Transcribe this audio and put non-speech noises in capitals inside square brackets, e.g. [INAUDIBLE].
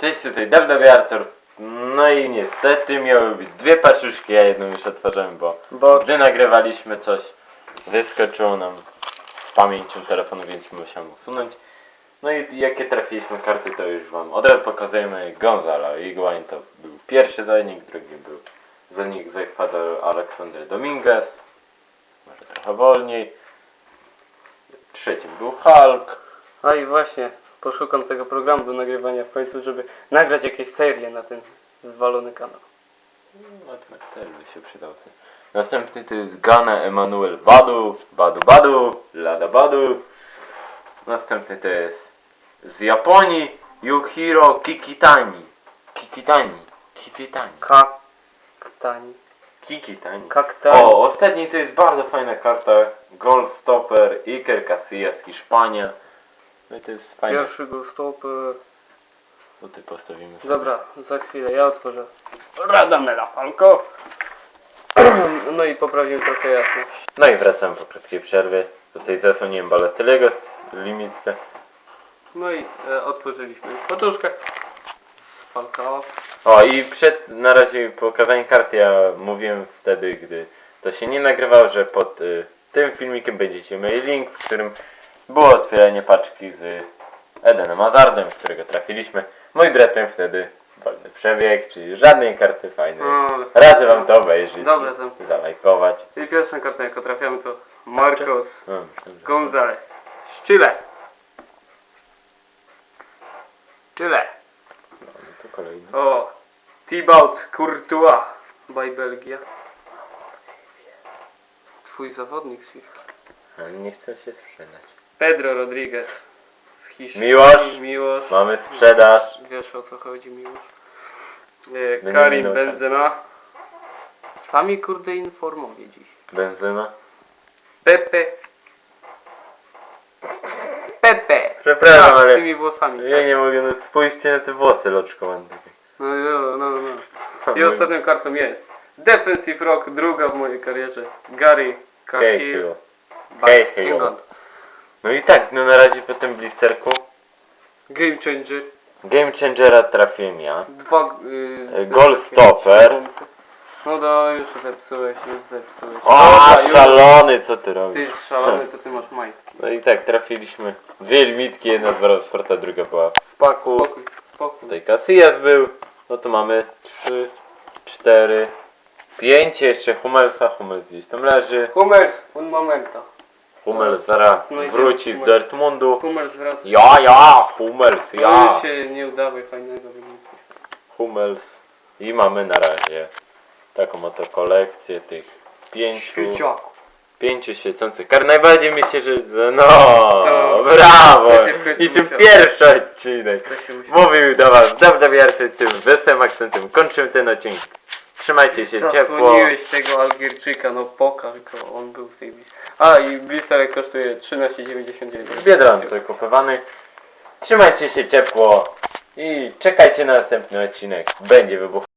Cześć, tutaj WWE Artur. No i niestety miały być dwie paczuszki, ja jedną już otworzyłem, bo Bo gdy nagrywaliśmy coś, wyskoczyło nam z pamięcią telefonu, więc musiałem usunąć. No i jakie trafiliśmy karty, to już wam od razu pokazujemy. Gonzalo Higuain to był pierwszy zawodnik, drugi był zawodnik z Ekwadoru Aleksander Dominguez. Może trochę wolniej. Trzecim był Hulk. A i właśnie, poszukam tego programu do nagrywania w końcu, żeby nagrać jakieś serie na ten zwalony kanał. No to też by się przydał. Następny to jest Gana Emanuel Badu, Badu Badu, Lada Badu. Następny to jest z Japonii Yuhiro Kikitani. Kikitani. Kikitani. Kaktani. Kikitani. Kaktani. O, ostatni to jest bardzo fajna karta. Goal Stopper, Iker Casillas, Hiszpania. No i to jest fajne. Pierwszy go stop. Tutaj postawimy sobie. Dobra, za chwilę ja otworzę Radamela Falco. [CLEARS THROAT] No i poprawimy trochę jasność. No i wracamy po krótkiej przerwie. Tutaj zasłoniłem Balotelliego z limitkę. No i e, otworzyliśmy paczuszkę z. O i przed na razie pokazaniem kart ja mówiłem wtedy, gdy to się nie nagrywało, że pod y, tym filmikiem będziecie mieli link, w którym było otwieranie paczki z Edenem Hazardem, którego trafiliśmy. Mój brat miał wtedy wolny przebieg, czyli żadnej karty fajnej. No, Radzę wam to obejrzeć, Dobra, i zalajkować. I pierwszą kartę jaką trafiamy to Marcos No, myślę, że- Gonzalez z Chile. Chile. no, to kolejny. O, Thibaut Courtois by Belgia. Twój zawodnik z FIFA. Ale nie chcę się sprzedać. Pedro Rodriguez z Hiszpanii. Miłosz. Miłosz. Mamy sprzedaż. Wiesz o co chodzi, Miłosz. E, Karim Benzema. Sami kurde informowie dziś. Benzyna. Pepe. Pepe. Przepraszam, Tak, z ale tymi włosami. ja tak. nie mogę, no spójrzcie na te włosy loczkowane takie. No, no, no, no. I ostatnią kartą jest Defensive Rock, druga w mojej karierze. Gary Cahill. Cahill. Cahill. England. No i tak, no na razie po tym blisterku Game Changer. Game Changera trafiłem ja. Dwa... Yy, Goal stopper. No do, już zepsułeś, już zepsułeś. O, Dobra, już. szalony, co ty robisz? Ty szalony, [LAUGHS] to ty masz majtki. No i tak, trafiliśmy dwie limitki, jedna z Bravo Sporta, druga była w paku. Spokój, spokój. Tutaj Casillas był. No to mamy trzy, cztery, pięć jeszcze Hummelsa. Hummels gdzieś tam leży. Hummels, un momento. Hummels zaraz wróci z. Dortmundu. Hummels wraca. Ja, ja, Hummels, No ja. już się nie udawaj fajnego wyniku. Hummels. I mamy na razie taką oto kolekcję tych pięciu, Świeciaku. pięciu świecących kart. Najbardziej myślę, że no, To- brawo! to się w końcu Niczym musiało. pierwszy odcinek. To się musi... Mówił do was WWRT tym wesołym akcentem. Kończymy ten odcinek. Trzymajcie się ciepło. Zasłoniłeś tego Algierczyka, no pokaż go, on był w tej blis. A i blister kosztuje 13,99. W Biedronce kupowany. Trzymajcie się ciepło i czekajcie na następny odcinek. Będzie wybuch.